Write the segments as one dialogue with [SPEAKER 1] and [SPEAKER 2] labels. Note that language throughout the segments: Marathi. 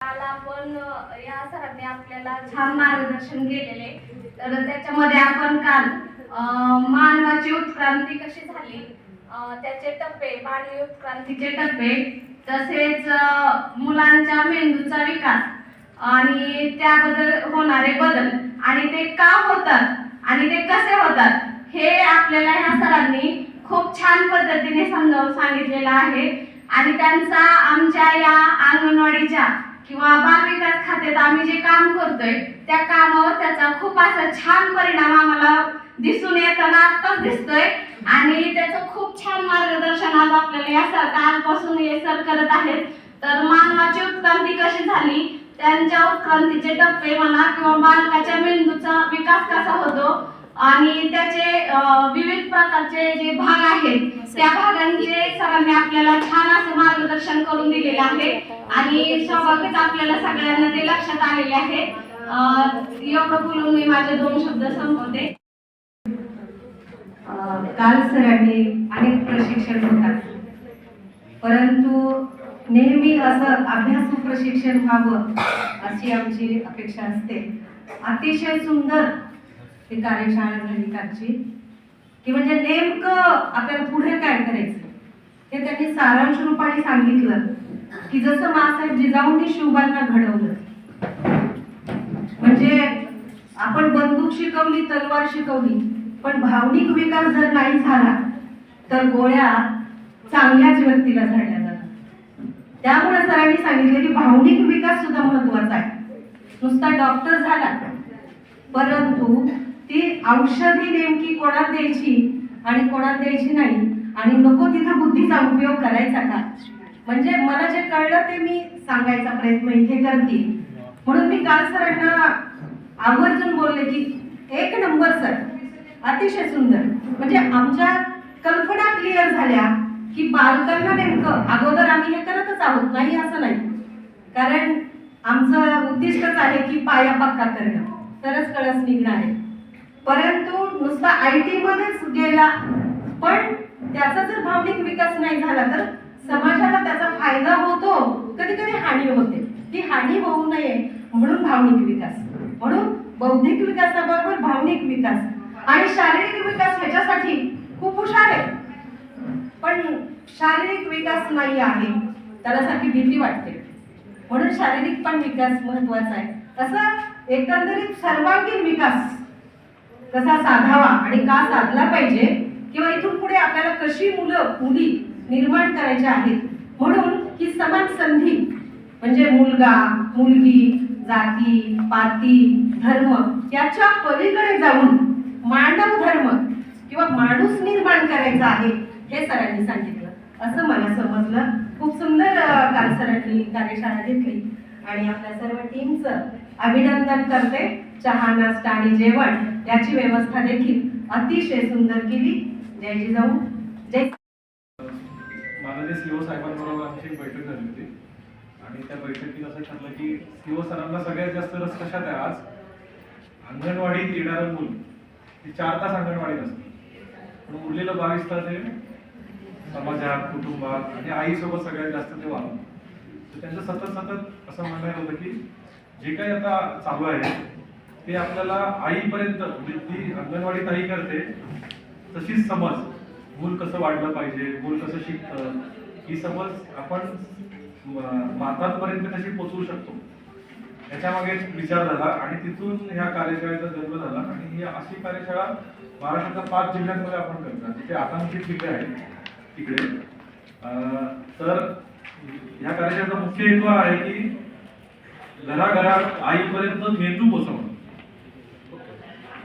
[SPEAKER 1] या सरांनी आपल्याला छान मार्गदर्शन केलेले तर त्याच्यामध्ये आपण काल मानवाची उत्क्रांती कशी झाली? त्याचे टप्पे मानवी उत्क्रांतीचे टप्पे तसेच मुलांच्या मेंदूचा विकास आणि त्याबद्दल होणारे बदल आणि ते का होतात आणि ते कसे होतात हे आपल्याला ह्या सरांनी खूप छान पद्धतीने समजावून सांगितलेलं आहे. आणि त्यांचा आमच्या या अंगणवाडीच्या किंवा बालविकास खात्यात आम्ही जे काम करतोय त्या कामावर त्याचा खूप असा छान परिणाम आम्हाला दिसून येताना आत्ताच दिसतोय. आणि त्याचं खूप छान मार्गदर्शन आज आपल्याला या सर कालपासून हे सर करत आहेत. तर मानवाची उत्क्रांती कशी झाली? त्यांच्या उत्क्रांतीचे टप्पे म्हणा किंवा बालकाच्या मेंदूचा विकास कसा होतो? आणि त्याचे विविध प्रकारचे जे भाग आहेत त्या भागांचे सरांनी आपल्याला छान असं मार्गदर्शन करून दिलेलं आहे. आणि स्वाभाविक आपल्याला सगळ्यांना ते लक्षात आलेले आहे. एवढं बोलून मी माझे दोन शब्द संपवते.
[SPEAKER 2] काल सरांनी अनेक प्रशिक्षण होतात परंतु नेहमी असं अभ्यासू प्रशिक्षण व्हावं अशी आमची अपेक्षा असते. अतिशय सुंदर ही कार्यशाळा झाली कालची की म्हणजे नेमकं आपल्याला पुढे काय करायचं? हे त्यांनी सारांश रूपाने सांगितलं. की जसं मासाहेब जिजाऊंनी शिवबांना घडवलं. म्हणजे आपण बंदूक शिकवली तलवार शिकवली पण भावनिक विकास जर नाही झाला तर गोळ्या चांगल्याच व्यक्तीला झाडल्या जातात. त्यामुळे सरांनी सांगितलं की भावनिक विकास सुद्धा महत्त्वाचा आहे. नुसता डॉक्टर झाला. परंतु ती औषधी नेमकी कोणात द्यायची आणि कोणात द्यायची नाही? आणि नको तिथं बुद्धीचा उपयोग करायचा का? म्हणजे मला जे कळलं ते मी सांगायचा प्रयत्न इथे करते. म्हणून मी काल सरांना आवर्जून बोलले की एक नंबर सर अतिशय सुंदर. म्हणजे आमच्या कल्पना क्लिअर झाल्या की बालकांना नेमकं अगोदर आम्ही हे करतच आहोत नाही असं नाही. कारण आमचं उद्दिष्टच आहे की पाया पक्का करणं. तरच कळस निघणार आहे. परंतु नुसता आय टी मध्येच गेला पण त्याचा जर भावनिक विकास नाही झाला तर समाजाला त्याचा फायदा होतो कधी कधी हानी होते. ती हानी होऊ नये म्हणून भावनिक विकास. म्हणून बौद्धिक विकासाबरोबर भावनिक विकास आणि शारीरिक विकास ह्याच्यासाठी खूप हुशार आहे. पण शारीरिक विकास नाही आहे त्याच्यासाठी भीती वाटते. म्हणून शारीरिक पण विकास महत्त्वाचा आहे. असं एकंदरीत सर्वांगीण विकास कसा साधावा आणि का साधला पाहिजे किंवा इथून पुढे आपल्याला कशी मुलं मुली निर्माण करायच्या आहेत? म्हणून ही समान संधी म्हणजे मुलगा मुलगी जाती पाती धर्म याच्या पलीकडे जाऊन मानव धर्म किंवा माणूस निर्माण करायचा आहे हे सरांनी सांगितलं. असं मला समजलं. खूप सुंदर काल सरांनी कार्यशाळा घेतली. आणि आपल्या सर्व टीमचं अभिनंदन करते. चहा नाश्ता आणि जेवण याची व्यवस्था देखील अतिशय सुंदर केली. जय जिजाऊ. जय
[SPEAKER 3] माननीय सीओ साहेबांबरोबर आमची एक बैठक झाली होती. आणि त्या बैठकीत असं ठरलं की सीओ सरांना सगळ्यात जास्त रस कशात आहे आज? अंगणवाडीत येणारं मूल हे चार तास अंगणवाडीत असतं. पण उरलेलं बावीस तास हे समाजात कुटुंबात आणि आईसोबत सगळ्यात जास्त ते वागतात तर त्यांचं सतत सतत असं म्हणायला होतं की जे काही आता चालू आहे ते आपल्याला आईपर्यंत म्हणजे जी अंगणवाडी ताई करते तशीच समज मूल कसं वाढलं पाहिजे मूल कसं शिकतं ही समज आपण मातांपर्यंत कशी पोचवू शकतो? याच्यामागे विचार झाला आणि तिथून ह्या कार्यशाळेचा जन्म झाला आणि ही अशी कार्यशाळा महाराष्ट्राच्या पाच जिल्ह्यांमध्ये आपण करतो तिथे आकांक्षित जिल्हे आहेत तिकडे. तर ह्या कार्यशाळेचा मुख्य हेतू आहे की घराघरात आईपर्यंत मेंदू पोचवणं.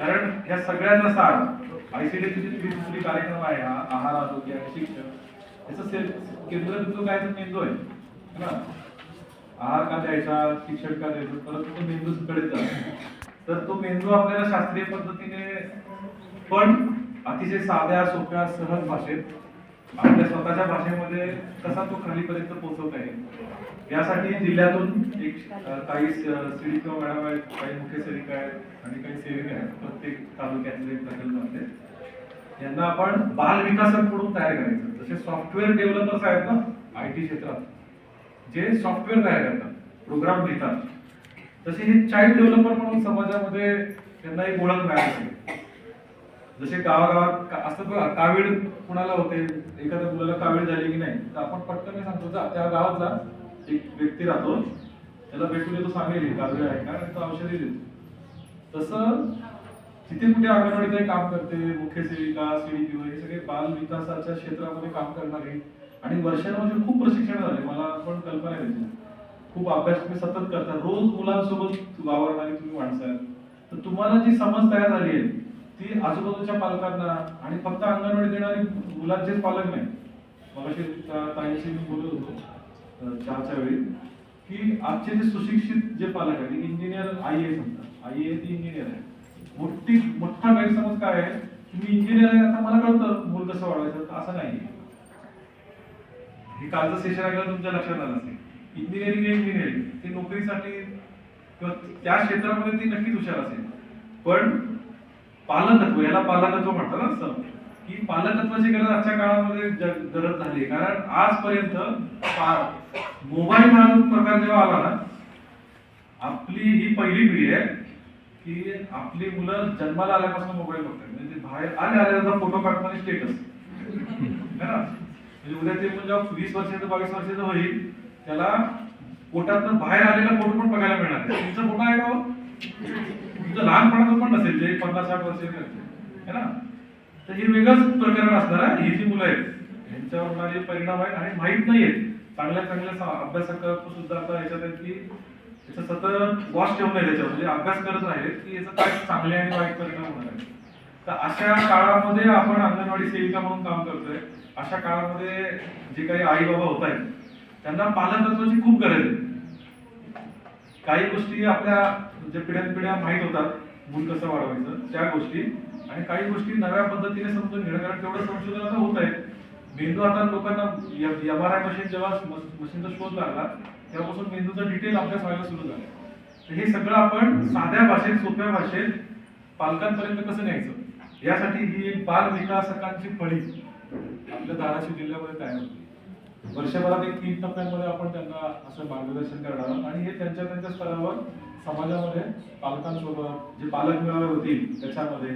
[SPEAKER 3] कारण ह्या सगळ्यांना सांग आयसीडीची दुसरी कार्यक्रम आहे हा आहार आरोग्य आणि शिक्षण याचं केंद्र केंद्रबिंदू काय तर मेंदू आहे ना? आहार का द्यायचा शिक्षण का द्यायचं परत तो मेंदू कडे तर तो मेंदू आपल्याला शास्त्रीय पद्धतीने पण अतिशय साध्या सोप्या सहज भाषेत आपल्या स्वतःच्या भाषेमध्ये कसा तो खालीपर्यंत पोहोचवता येईल? यासाठी जिल्ह्यातून एक काही सेविका मॅडम आहेत काही मुख्य सेविका आहेत आणि काही सेविका आहेत प्रत्येक तालुक्यातले प्रकल्पातले यांना आपण बाल विकासाकडून तयार करायचं. जसे सॉफ्टवेअर डेव्हलपर्स आहेत ना आय टी क्षेत्रात जे सॉफ्टवेअर तयार करतात प्रोग्राम घेतात तसे हे चाइल्ड डेव्हलपर म्हणून समाजामध्ये त्यांना एक ओळख मिळाली. जसे गावागावात का- असतं बघा कावीड कुणाला होते? एखाद्या मुलाला कावीळ झाली की नाही? तर आपण पटकन सांगतो. जा त्या गावात जा. एक व्यक्ती राहतो. त्याला भेटून येतो सांगेल कावीळ आहे का? तो औषधी देतो. तसं जिथे कुठे अंगणवाडीत काम करते मुख्य सेविका सेविका हे सगळे बाल विकासाच्या क्षेत्रामध्ये काम करणारे. आणि वर्षानुवर्ष खूप प्रशिक्षण झाले. मला पण कल्पना आहे त्याची. खूप अभ्यास तुम्ही सतत करता. रोज मुलांसोबत वावरणारी तुम्ही माणसं तर तुम्हाला जी समज तयार झाली आहे ती आजूबाजूच्या पालकांना आणि फक्त अंगणवाडी देणारी मुलांचेच पालक नाही. मगाशी ताईशी मी बोलत होतो चहाच्या वेळी की आजचे जे सुशिक्षित जे पालक आहेत इंजिनियर आई आहे समजा. आई आहे ती इंजिनियर आहे. मोठी मोठा गैरसमज काय आहे? मी इंजिनियर आहे आता मला कळतं मूल कसं वाढवायचं तर असं नाही हे कालचं सेशन ऐकलं तुमच्या लक्षात आलं असेल. इंजिनिअरिंग हे इंजिनिअरिंग ते नोकरीसाठी किंवा त्या क्षेत्रामध्ये ती नक्कीच हुशार असेल. पण पालकत्व याला पालकत्व म्हणतात ना असं. की पालकत्वाची गरज आजच्या काळामध्ये गरज झाली कारण आजपर्यंत मोबाईल हा प्रकार जेव्हा आला ना आपली ही पहिली पिढी आहे की आपली मुलं जन्माला आल्यापासून मोबाईल बघतात. म्हणजे बाहेर आले आल्यानंतर फोटो काढताना स्टेटस ना? म्हणजे उद्या ते म्हणजे जेव्हा वीस वर्षाचं बावीस वर्षाचं होईल त्याला पोटात बाहेर आलेला फोटो पण बघायला मिळणार नाही. तुमचा फोटो आहे का हो? तुमचं लहानपणाचं पण नसेल जे पन्नास साठ वर्ष है ना? तर हे वेगळंच प्रकरण असणार आहे ही जी मुलं आहेत यांच्यावर होणारे परिणाम आहेत आणि माहीत नाही आहेत. चांगल्या चांगल्या सा- अभ्यासक सुद्धा आता याच्यात आहेत की याचं सतत वॉच ठेवून आहे त्याच्यावर म्हणजे अभ्यास करत आहेत की याचा काय चांगले आणि वाईट परिणाम होणार आहे तर अशा काळामध्ये आपण अंगणवाडी सेविका म्हणून काम करतोय. अशा काळामध्ये जे काही आई बाबा होत आहेत त्यांना पालकत्वाची खूप गरज आहे. काही गोष्टी आपल्या म्हणजे पिढ्यान पिढ्या माहीत होतात मूल कसं वाढवायचं त्या गोष्टी. आणि काही गोष्टी नव्या पद्धतीने समजून घेणं कारण तेवढं संशोधन आता होत आहे. मेंदू आता लोकांना एम आर आय मशीन जेव्हा मशीनचा शोध लागला तेव्हापासून मेंदूचा डिटेल अभ्यास व्हायला सुरू झाला. तर हे सगळं आपण साध्या भाषेत सोप्या भाषेत पालकांपर्यंत कसं न्यायचं? यासाठी ही एक बाल विकासकांची फळी आपल्या धाराशिव जिल्ह्यामध्ये तयार होती. वर्षभरात एक तीन टप्प्यांमध्ये आपण त्यांना असं मार्गदर्शन करणार आणि हे त्यांच्या त्यांच्या स्तरावर समाजामध्ये पालकांसोबत जे पालक मेळावे होतील त्याच्यामध्ये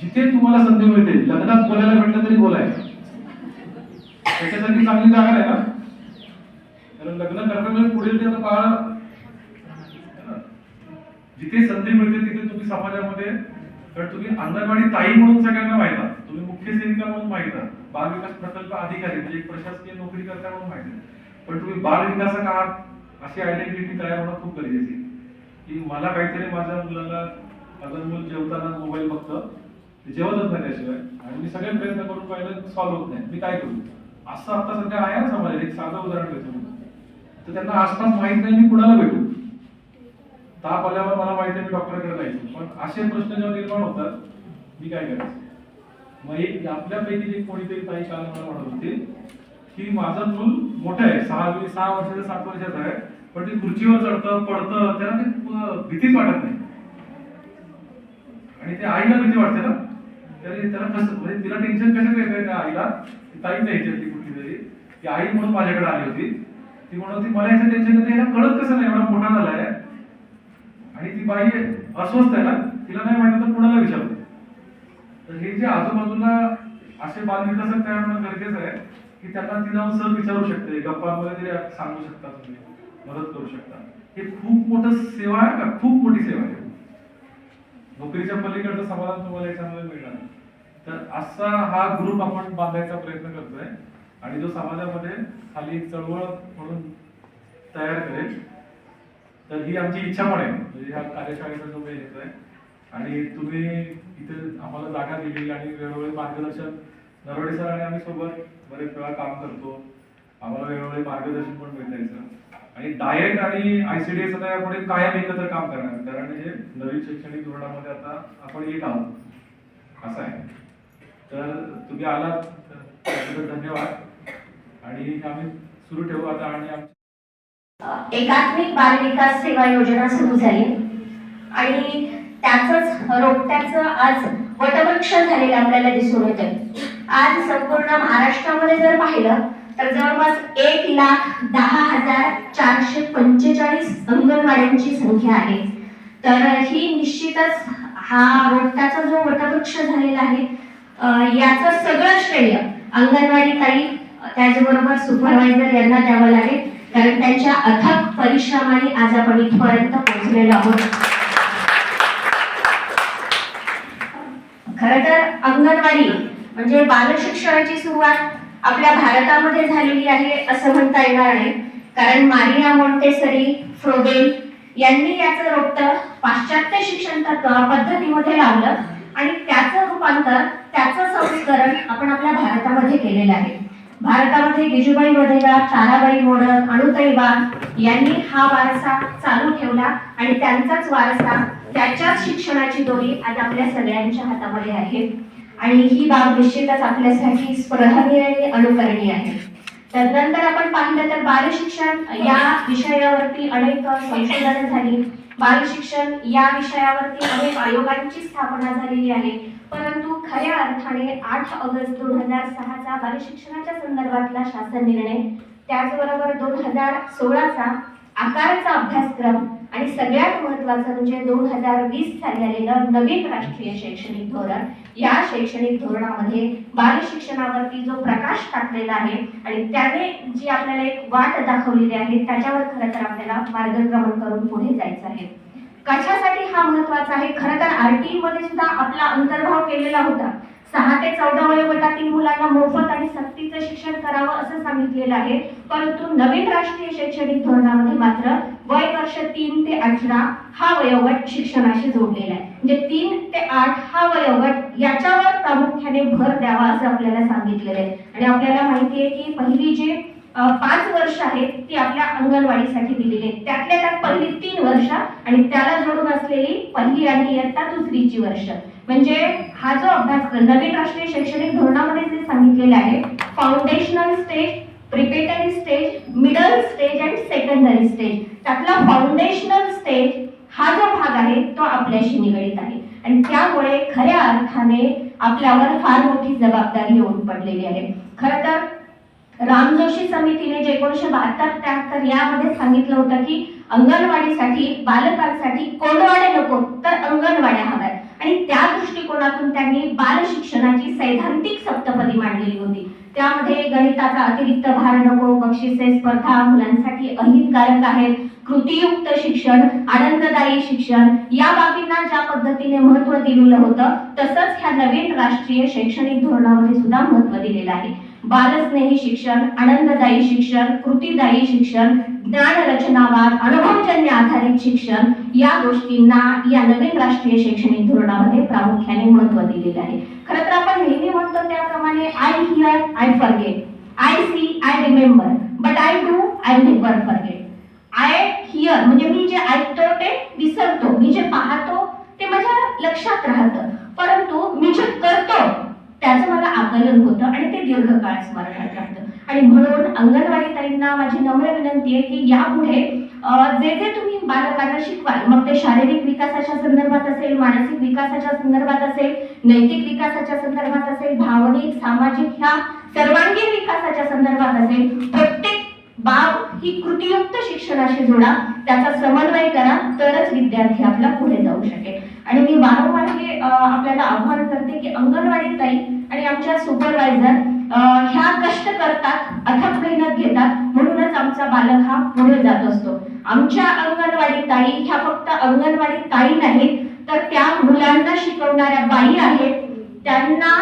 [SPEAKER 3] जिथे तुम्हाला संधी मिळते लग्नात बोलायला भेटलं तरी बोलायचं. त्याच्यासाठी चांगली जागा आहे ना? कारण लग्न करताना पुढील त्याचं काळ जिथे संधी मिळते तिथे तुम्ही समाजामध्ये कारण तुम्ही अंगणवाडी ताई म्हणून सगळ्यांना माहीत. तुम्ही मुख्य सेविका म्हणून माहिती. बाल विकास प्रकल्प अधिकारी म्हणजे एक प्रशासकीय नोकरी करता म्हणून माहिती. पण तुम्ही बाल विकासक आहात अशी आयडेंटिटी तयार होणं खूप गरजेची आहे. की मला काहीतरी माझ्या मुलाला माझं मूल जेवताना मोबाईल बघतं. ते जेवतच नाही त्याशिवाय. आणि मी सगळे प्रयत्न करून पाहिलं सॉल्व्ह होत नाही. मी काय करू? असं आता सध्या आहे ना समाजात. एक साधं उदाहरण देतो तर त्यांना आसपास माहीत नाही मी कुणाला भेटू. ताप आल्यावर मला माहिती आहे मी डॉक्टरकडे जायचो. पण असे प्रश्न जेव्हा निर्माण होतात मी काय करायचं? मग एक आपल्यापैकी जे कोणीतरी ताई काल मला म्हणत होती की माझं मूल मोठं आहे. सहा सहा वर्षाचं सात वर्षाचं आहे. पण ते खुर्चीवर चढतं पडतं त्याला ते भीतीच वाटत नाही. आणि ते आईला भीती वाटते ना. तरी त्याला कसं म्हणजे तिला टेन्शन कशाचं काय त्या आईला? ताईच यायची ती कुठली तरी. ती आई म्हणून माझ्याकडे आली होती. ती म्हणत होती मला याचं टेन्शन येतं याला कळत कसं नाही एवढा मोठा झालाय आणि ती बाई अस्वस्थ आहे ना. तिला नाही माहिती तर कुणाला विचारतो? तर हे जे आजूबाजूला असे बालविकासक तयार होणं गरजेचं आहे की त्यांना ती जाऊन सर विचारू शकते. गप्पांमध्ये तरी सांगू शकता तुम्ही. मदत करू शकता हे खूप मोठं सेवा आहे का? खूप मोठी सेवा आहे. नोकरीच्या पलीकडचं समाधान तुम्हाला याच्यामध्ये मिळणार तर असा हा ग्रुप आपण बांधायचा प्रयत्न करतोय आणि जो समाजामध्ये खाली एक चळवळ म्हणून तयार करेल तर ही आमची इच्छा पण आहे. म्हणजे ह्या कार्यशाळेचा जो वेळ येतोय आणि तुम्ही इथे आम्हाला जागा दिली आणि वेळोवेळी मार्गदर्शन नरवडे सर आणि आम्ही सोबत बरेच वेळा काम करतो. आम्हाला वेळोवेळी मार्गदर्शन पण भेटायचं. आणि डायट आणि आयसीडीएस आता यापुढे कायम एकत्र काम करणार कारण हे नवीन शैक्षणिक धोरणामध्ये आता आपण येत आहोत. असं आहे. तर तुम्ही आलात. त्याबद्दल धन्यवाद. आणि आम्ही सुरू ठेवू आता आणि आमच्या
[SPEAKER 4] एकात्मिक बाल विकास सेवा योजना सुरू झाली. आणि त्याच रोपट्याचं आज वटवृक्ष झालेलं आपल्याला दिसून येतंय. आज संपूर्ण महाराष्ट्रामध्ये जर पाहिलं तर जवळपास एक लाख दहा हजार चारशे पंचेचाळीस अंगणवाड्यांची संख्या आहे. तर ही निश्चितच हा रोपट्याचा जो वटवृक्ष झालेला आहे याच याचं सगळं श्रेय अंगणवाडी ताई त्याचबरोबर सुपरवायझर यांना द्यावं लागेल. कारण त्यांच्या अथक परिश्रमाने आज आपण इथपर्यंत पोहोचलेलो आहोत. खर तर अंगणवाडी म्हणजे बालशिक्षणाची सुरुवात आपल्या भारतामध्ये झालेली आहे असं म्हणता येणार नाही. कारण मारिया मॉन्टेसरी फ्रोबेल यांनी याचं रोपट पाश्चात्य शिक्षण पद्धतीमध्ये लावलं आणि त्याचं रूपांतर त्याचं संस्करण आपण आपल्या भारतामध्ये केलेलं आहे. भारतामध्ये गिजूबाई वधेरा ताराबाई मोडक अणुताई बाग यांनी हा वारसा चालू ठेवला आणि त्यांचाच वारसा त्याच्याच शिक्षणाची दोरी आज आपल्या सगळ्यांच्या हातामध्ये आहे. आणि ही बाब निश्चितच आपल्यासाठी स्पृहणीय आणि अनुकरणीय आहे. तदनंतर आपण पाहिलं तर बालशिक्षण या विषयावरती अनेक संशोधन झाली. बालशिक्षण या विषयावरती अनेक आयोगांची स्थापना झालेली आहे. परंतु खऱ्या अर्थाने आठ ऑगस्ट दोन हजार सहाचा बालशिक्षणाच्या संदर्भातला शासन निर्णय त्याचबरोबर दोन हजार सोळाचा आकाराचा अभ्यासक्रम आणि सगळ्यात महत्वाचं म्हणजे दोन हजार वीस साली आलेलं नवीन राष्ट्रीय शैक्षणिक धोरण या शैक्षणिक धोरणामध्ये बालशिक्षणावरती जो प्रकाश टाकलेला आहे आणि त्याने जी आपल्याला एक वाट दाखवलेली आहे त्याच्यावर खरं तर आपल्याला मार्गक्रमण करून पुढे जायचं आहे. कशासाठी हा महत्त्वाचा आहे? खरं तर आरटीई मध्ये सुद्धा आपला अंतर्भाव केलेला होता. सहा ते चौदा वयोगटातील मुलांना मोफत आणि सक्तीचं शिक्षण करावं असं सांगितलेलं आहे. परंतु नवीन राष्ट्रीय शैक्षणिक धोरणामध्ये मात्र वय वर्ष तीन ते अठरा हा वयोगट शिक्षणाशी जोडलेला आहे. म्हणजे तीन ते आठ हा वयोगट याच्यावर प्रामुख्याने भर द्यावा असं आपल्याला सांगितलेलं आहे. आणि आपल्याला माहिती आहे की पहिली जे पाच वर्ष आहेत ती आपल्या अंगणवाडीसाठी दिलेली आहेत. त्यातल्या त्यात पहिली तीन वर्ष आणि त्याला जोडून असलेली पहिली आणि इयत्ता दुसरीची वर्ष. म्हणजे हा जो अभ्यासक्रम नवीन राष्ट्रीय शैक्षणिक धोरणामध्ये जे सांगितलेलं आहे foundational stage preparatory stage middle stage and secondary stage त्यातला फाउंडेशनल स्टेज हा जो भाग आहे तो आपल्याशी निगडीत आहे. आणि त्यामुळे खऱ्या अर्थाने आपल्यावर फार मोठी जबाबदारी येऊन पडलेली आहे. खरं तर राम जोशी समितीने जे एकोणीशे बहात्तर त्र्याहत्तर यामध्ये सांगितलं होतं की अंगणवाडीसाठी बालकांसाठी कोंडवाड्या नको तर अंगणवाड्या हव्यात. आणि त्या दृष्टिकोनातून त्यांनी बाल शिक्षणाची सैद्धांतिक सप्तपदी मांडलेली होती. त्यामध्ये गणिताचा अतिरिक्त भार नको बक्षिसे स्पर्धा मुलांसाठी अहितकारक आहेत कृतीयुक्त शिक्षण आनंददायी शिक्षण या बाबींना ज्या पद्धतीने महत्त्व दिलेलं होतं तसंच ह्या नवीन राष्ट्रीय शैक्षणिक धोरणामध्ये सुद्धा महत्त्व दिलेलं आहे. बालस्नेही शिक्षण आनंददायी शिक्षण कृतीदायी शिक्षण ज्ञान रचनावाद अनुभवजन्य आधारित शिक्षण या गोष्टींना या नवीन राष्ट्रीय शैक्षणिक धोरणामध्ये प्रामुख्याने महत्त्व दिलेलं आहे. खरं तर आपण नेहमी म्हणतो त्याप्रमाणे I hear I forget I see I remember but I do I never forget I hear म्हणजे मी जे ऐकतो ते विसरतो. मी जे पाहतो ते माझ्या लक्षात राहतं परंतु मी जे करतो त्याचं मला होतं आणि ते दीर्घकाळ स्मरणात राहतं. आणि म्हणून अंगणवाडी ताईंना माझी नम्र विनंती आहे की यापुढे जे जे तुम्ही बालकांना शिकवाल मग ते शारीरिक विकासाच्या संदर्भात असेल मानसिक विकासाच्या संदर्भात असेल नैतिक विकासाच्या संदर्भात असेल भावनिक सामाजिक ह्या सर्वांगीण विकासाच्या संदर्भात असेल प्रत्येक बाब ही कृतीयुक्त शिक्षणाशी जोडा त्याचा समन्वय करा तरच विद्यार्थी आपला पुढे जाऊ शकेल आणि मी वारंवार हे अं, आपल्याला आव्हान करते की अंगणवाडी ताई आणि आमच्या सुपरवायझर ह्या कष्ट करतात अथक मेहनत घेतात म्हणूनच आमचा बालक हा पुढे जात असतो. आमच्या अंगणवाडी ताई ह्या फक्त अंगणवाडी ताई नाहीत तर त्या मुलांना शिकवणाऱ्या बाई आहेत. त्यांना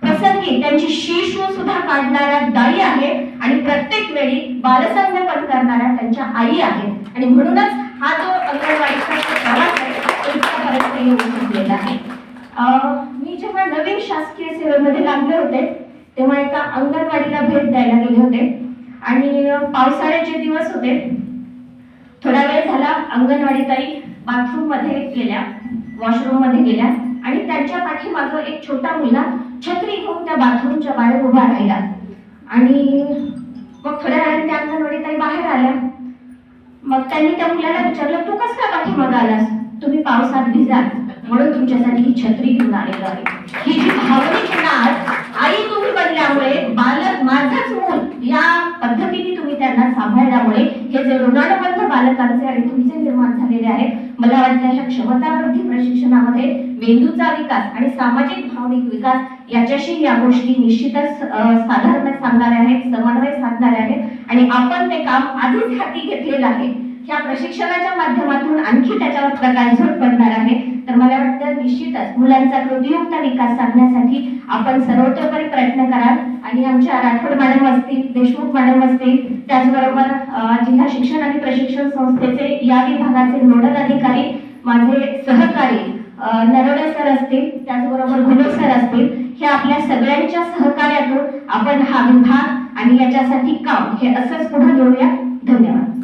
[SPEAKER 4] प्रसंगी त्यांची शिशू सुद्धा काढणाऱ्या दाई आहे आणि प्रत्येक वेळी बालसंगोपन करणाऱ्या त्यांच्या आई आहेत आणि म्हणूनच हा जो अंगणवाडीचा प्रवास आहे तो इथपर्यंत येऊ शकलेला आहे अं, मी जेव्हा नवीन शासकीय सेवेमध्ये लागले होते तेव्हा एका अंगणवाडीला भेट द्यायला गेले होते. आणि पावसाळ्याचे दिवस होते थोडा वेळ झाला अंगणवाडी ताई बाथरूममध्ये गेल्या वॉशरूममध्ये गेल्या आणि त्यांच्या पाठीमागं एक छोटा मुलगा छत्री घेऊन त्या बाथरूमच्या बाहेर उभा राहिला. आणि मग थोड्या वेळाने त्या अंगणवाडी ताई बाहेर आल्या. मग त्यांनी त्या मुलाला विचारलं तू कसला पाठीमागं आलास? तुम्ही पावसात भिजाल म्हणून तुमच्यासाठी ही छत्री घेऊन आलेलो आहे. ही जी भावनिक नात आई तुम्ही बनल्यामुळे बालक माझाच मूल या पद्धतीने तुम्ही त्यांना सांभाळल्यामुळे हे जे ऋणानुबंध बालकांचे आणि तुमचे निर्माण झालेले आहेत मला वाटतं ह्या क्षमतावृद्धी प्रशिक्षणामध्ये मेंदूचा विकास आणि सामाजिक भावनिक विकास याच्याशी या गोष्टी निश्चितच साधारण सांगणाऱ्या आहेत समन्वय साधणाऱ्या आहेत. आणि आपण ते काम आधीच हाती घेतलेलं आहे. ह्या प्रशिक्षणाच्या माध्यमातून आणखी त्याच्यावर प्रकाशझोत पडणार आहे. तर मला वाटतं निश्चितच मुलांचा कृतीयुक्त विकास साधण्यासाठी आपण सर्वतोपरी प्रयत्न कराल. आणि आमच्या राठोड मॅडम असतील देशमुख मॅडम असतील त्याचबरोबर जिल्हा शिक्षण आणि प्रशिक्षण संस्थेचे या विभागाचे नोडल अधिकारी माझे सहकारी नरोडे नरवडे सर असतील त्याचबरोबर घुले सर असतील हे आपल्या सगळ्यांच्या सहकार्यातून आपण हा विभाग आणि याच्यासाठी काम हे असंच पुढे घेऊया. धन्यवाद.